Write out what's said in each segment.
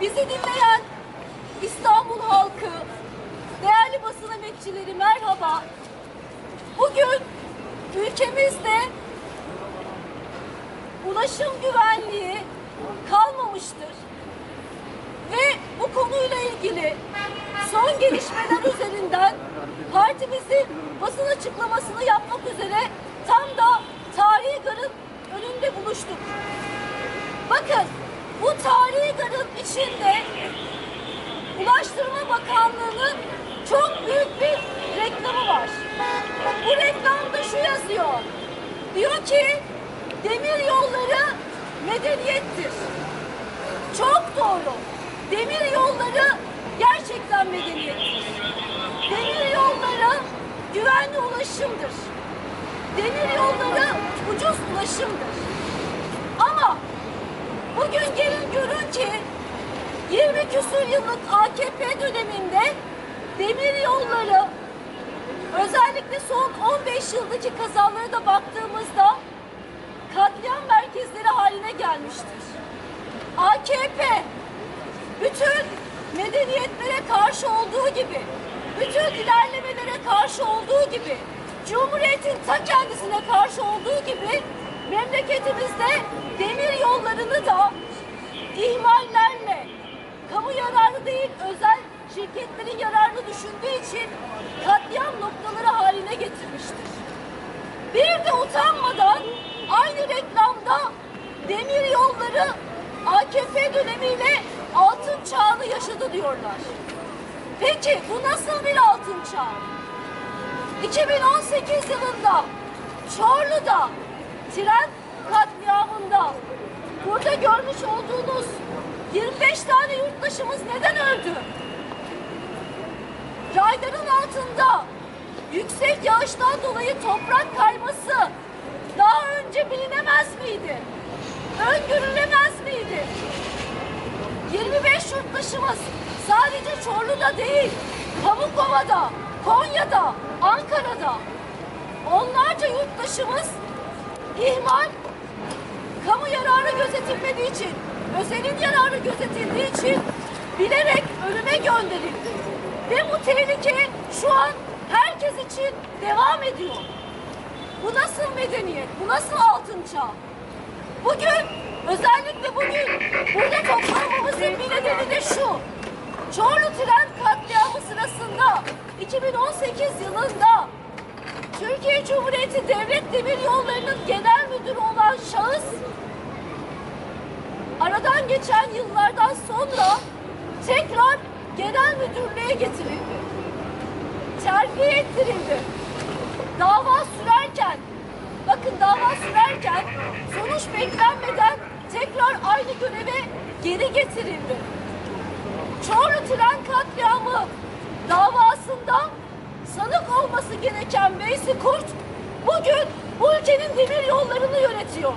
Bizi dinleyen İstanbul halkı, değerli basın emekçileri merhaba. Bugün ülkemizde ulaşım güvenliği kalmamıştır. Ve bu konuyla ilgili son gelişmeler üzerinden partimizin basın açıklamasını yapmak üzere tam da tarihi garın önünde buluştuk. Bakın bu tarihi garın içinde Ulaştırma Bakanlığı'nın çok büyük bir reklamı var. Bu reklamda şu yazıyor. Diyor ki demir yolları medeniyettir. Çok doğru. Demir yolları gerçekten medeniyettir. Demir yolları güvenli ulaşımdır. Demir yolları ucuz ulaşımdır. Bugün gelin görün ki 20 küsur yıllık AKP döneminde demir yolları özellikle son 15 yıldaki kazalara da baktığımızda katliam merkezleri haline gelmiştir. AKP bütün medeniyetlere karşı olduğu gibi, bütün ilerlemelere karşı olduğu gibi, Cumhuriyet'in ta kendisine karşı olduğu gibi memleketimizde demir yollarını da ihmallerle, kamu yararı değil özel şirketlerin yararını düşündüğü için katliam noktaları haline getirmiştir. Bir de utanmadan aynı reklamda demir yolları AKP dönemiyle altın çağını yaşadı diyorlar. Peki bu nasıl bir altın çağ? 2018 yılında Çorlu'da tren katliamında burada görmüş olduğunuz 25 tane yurttaşımız neden öldü? Rayların altında yüksek yağıştan dolayı toprak kayması daha önce bilinemez miydi? Öngörülemez miydi? 25 yurttaşımız sadece Çorlu'da değil, Pamukova'da, Konya'da, Ankara'da onlarca yurttaşımız ihmal, kamu yararı gözetilmediği için, özelin yararı gözetildiği için bilerek ölüme gönderildi. Ve bu tehlike şu an herkes için devam ediyor. Bu nasıl medeniyet? Bu nasıl altın çağ? Bugün, özellikle bugün burada toplanmamızın bir nedeni de şu. Çorlu tren katliamı sırasında 2018 yılında Türkiye Cumhuriyeti Devlet Demir Yolları'nın genel müdürü olan şahıs aradan geçen yıllardan sonra tekrar genel müdürlüğe getirildi. Terfi ettirildi. Dava sürerken, bakın dava sürerken sonuç beklenmeden tekrar aynı göreve geri getirildi. Çorlu tren katliamı davasında sanık olması gereken Veysi Kurt bugün bu ülkenin demir yollarını yönetiyor.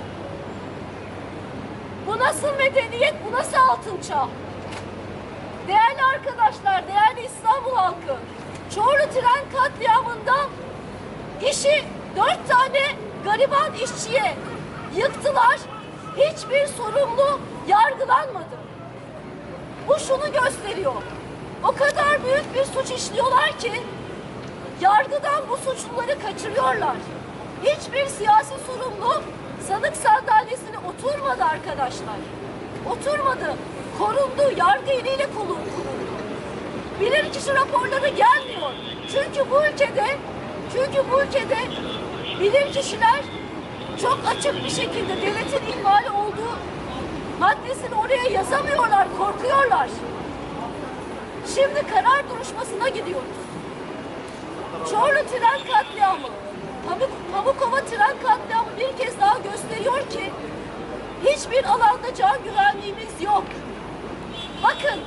Bu nasıl medeniyet, bu nasıl altın çağ? Değerli arkadaşlar, değerli İstanbul halkı, Çorlu tren katliamında işi dört tane gariban işçiye yıktılar. Hiçbir sorumlu yargılanmadı. Bu şunu gösteriyor. O kadar büyük bir suç işliyorlar ki yargıdan bu suçluları kaçırıyorlar. Hiçbir siyasi sorumlu sanık sandalyesine oturmadı arkadaşlar. Oturmadı. Korundu. Yargı eliyle korundu. Bilirkişi raporları gelmiyor. Çünkü bu ülkede çünkü bu ülkede bilirkişiler çok açık bir şekilde devletin ihmali olduğu maddesini oraya yazamıyorlar, korkuyorlar. Şimdi karar duruşmasına gidiyoruz. Çorlu tren katliamı, Pamuk, Pamukova tren katliamı bir kez daha gösteriyor ki hiçbir alanda can güvenliğimiz yok. Bakın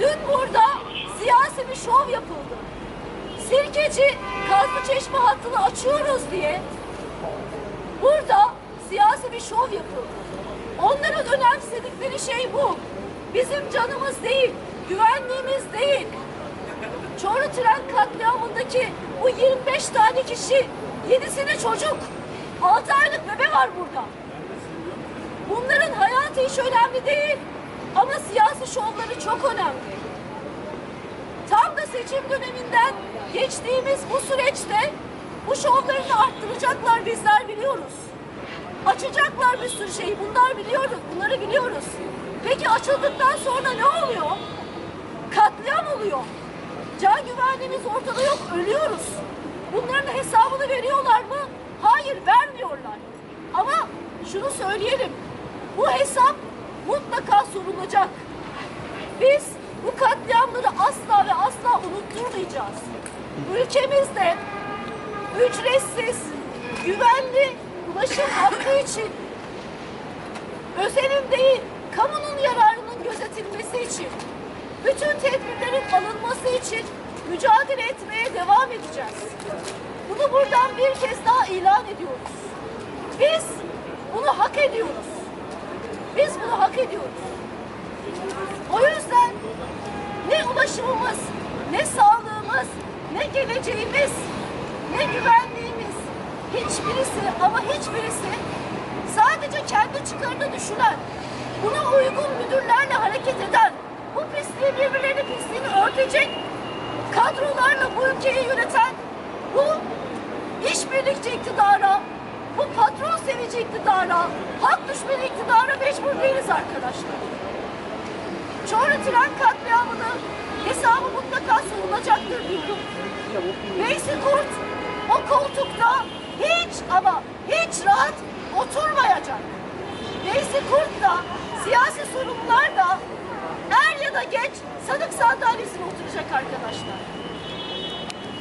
dün burada siyasi bir şov yapıldı. Sirkeci Kazlı Çeşme hattını açıyoruz diye burada siyasi bir şov yapıldı. Onların önemsedikleri şey bu. Bizim canımız değil, güvenliğimiz değil. Çorlu tren katliamındaki bu 25 tane kişi, yedisini çocuk, 6 aylık bebe var burada. Bunların hayatı hiç önemli değil. Ama siyasi şovları çok önemli. Tam da seçim döneminden geçtiğimiz bu süreçte bu şovlarını arttıracaklar bizler biliyoruz. Açacaklar bir sürü şeyi bunlar biliyoruz, bunları biliyoruz. Peki açıldıktan sonra ne oluyor? Katliam oluyor. Can güvenliğimiz ortada yok, ölüyoruz. Bunların hesabını veriyorlar mı? Hayır, vermiyorlar. Ama şunu söyleyelim, bu hesap mutlaka sorulacak. Biz bu katliamları asla ve asla unutturmayacağız. Ülkemizde ücretsiz, güvenli ulaşım hakkı için özelin değil, kamunun yararının gözetilmesi için, bütün tedbirlerin alınması için mücadele etmeye devam edeceğiz. Bunu buradan bir kez daha ilan ediyoruz. Biz bunu hak ediyoruz. Biz bunu hak ediyoruz. O yüzden ne ulaşımımız, ne sağlığımız, ne geleceğimiz, ne güvenliğimiz hiçbirisi ama hiçbirisi sadece kendi çıkarını düşünen, buna uygun müdürlerle hareket eden, bu pisliği birbirlerinin pisliğini örtecek kadrolarla bu ülkeyi yöneten, bu işbirlikçi iktidara, bu patron sevici iktidara, hak düşmeni iktidara mecbur değiliz arkadaşlar. Çorlu tren katliamının hesabı mutlaka sorulacaktır diyorum. Veysi Kurt o koltukta hiç ama hiç rahat oturmayacak. Veysi Kurt da siyasi sorumlular da da geç sanık sandalyesine oturacak arkadaşlar.